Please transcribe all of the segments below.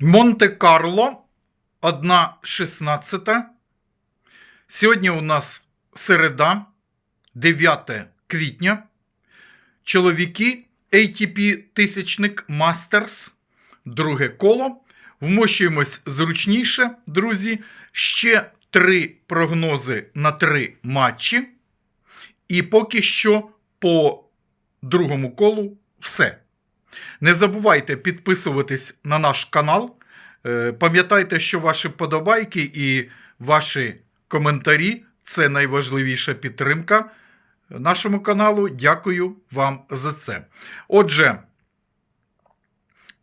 Монте-Карло 1.16. Сьогодні у нас середа, 9 квітня. Чоловіки ATP тисячник Masters. Друге коло. Вмощуємось зручніше, друзі. Ще три прогнози на три матчі. І поки що по другому колу все. Не забувайте підписуватись на наш канал. Е, Пам'ятайте, що ваші подобайки і ваші коментарі це найважливіша підтримка нашому каналу. Дякую вам за це. Отже,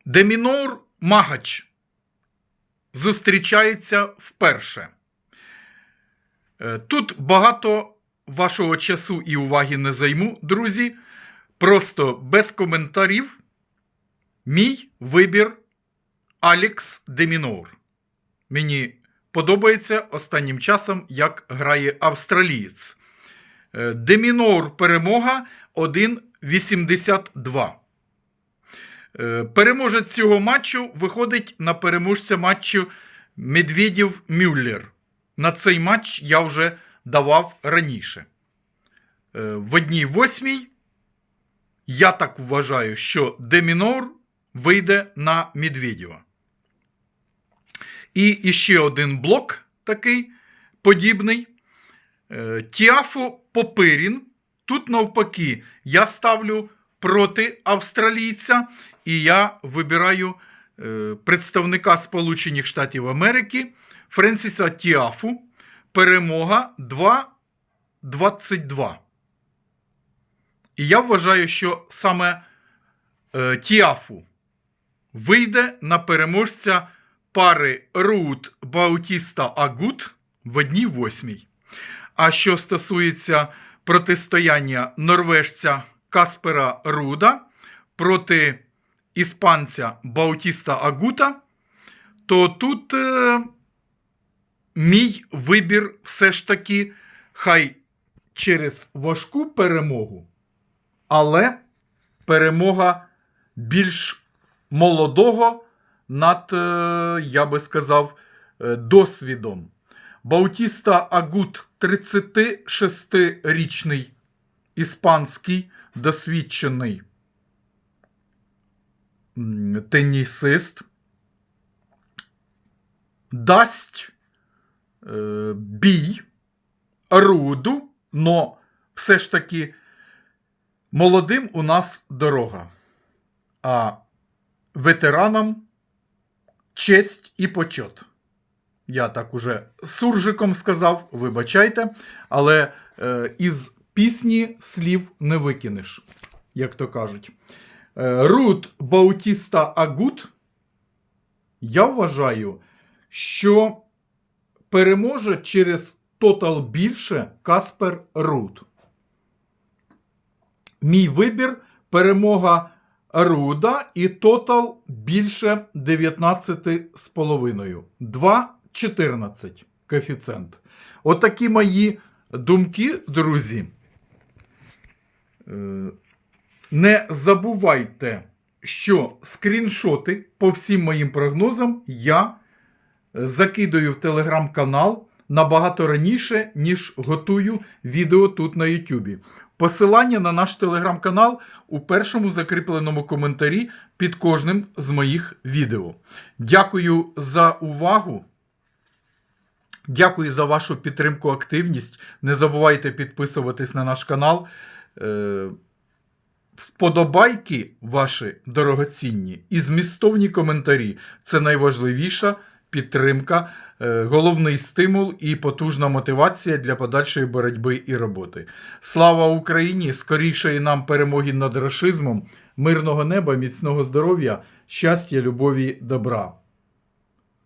Демінор Магач зустрічається вперше. Е, Тут багато вашого часу і уваги не займу, друзі. Просто без коментарів. Мій вибір Алікс Демінор. Мені подобається останнім часом, як грає австралієць. Е, Демінор перемога 1,82. Е, Переможець цього матчу виходить на переможця матчу Медведєв Мюллер. На цей матч я вже давав раніше. Е, В одній восьмій я так вважаю, що Демінор вийде на Медведєва. І іще один блок такий подібний. Е, Тіафо Попирін. Тут, навпаки, я ставлю проти австралійця, і я вибираю е, представника Сполучених Штатів Америки Френсіса Тіафу. Перемога 2-22. І я вважаю, що саме е, Тіафу вийде на переможця пари Рут Баутіста Агут в одній восьмій. А що стосується протистояння норвежця Каспера Руда проти іспанця Баутіста Агута, то тут е, мій вибір все ж таки хай через важку перемогу, але перемога більш молодого над, е, я би сказав, е, досвідом. Баутіста Агут 36-річний іспанський досвідчений тенісист. Дасть е, бій руду, но все ж таки молодим у нас дорога. А ветеранам честь і почет. Я так уже суржиком сказав, вибачайте, але е, із пісні слів не викинеш, як то кажуть. Е, Рут Баутіста Агут, я вважаю, що переможе через тотал більше Каспер Рут. Мій вибір перемога Руда і тотал більше 19,5. 2,14 коефіцієнт. Отакі мої думки, друзі. Е, Не забувайте, що скріншоти по всім моїм прогнозам я закидаю в телеграм-канал набагато раніше, ніж готую відео тут на Ютубі. Посилання на наш телеграм-канал у першому закріпленому коментарі під кожним з моїх відео. Дякую за увагу. Дякую за вашу підтримку, активність. Не забувайте підписуватись на наш канал. Е, Вподобайки ваші дорогоцінні і змістовні коментарі це найважливіша підтримка, е, головний стимул і потужна мотивація для подальшої боротьби і роботи. Слава Україні! Скорішої нам перемоги над рашизмом, мирного неба, міцного здоров'я, щастя, любові, добра.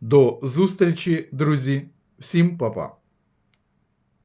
До зустрічі, друзі! Всім па-па!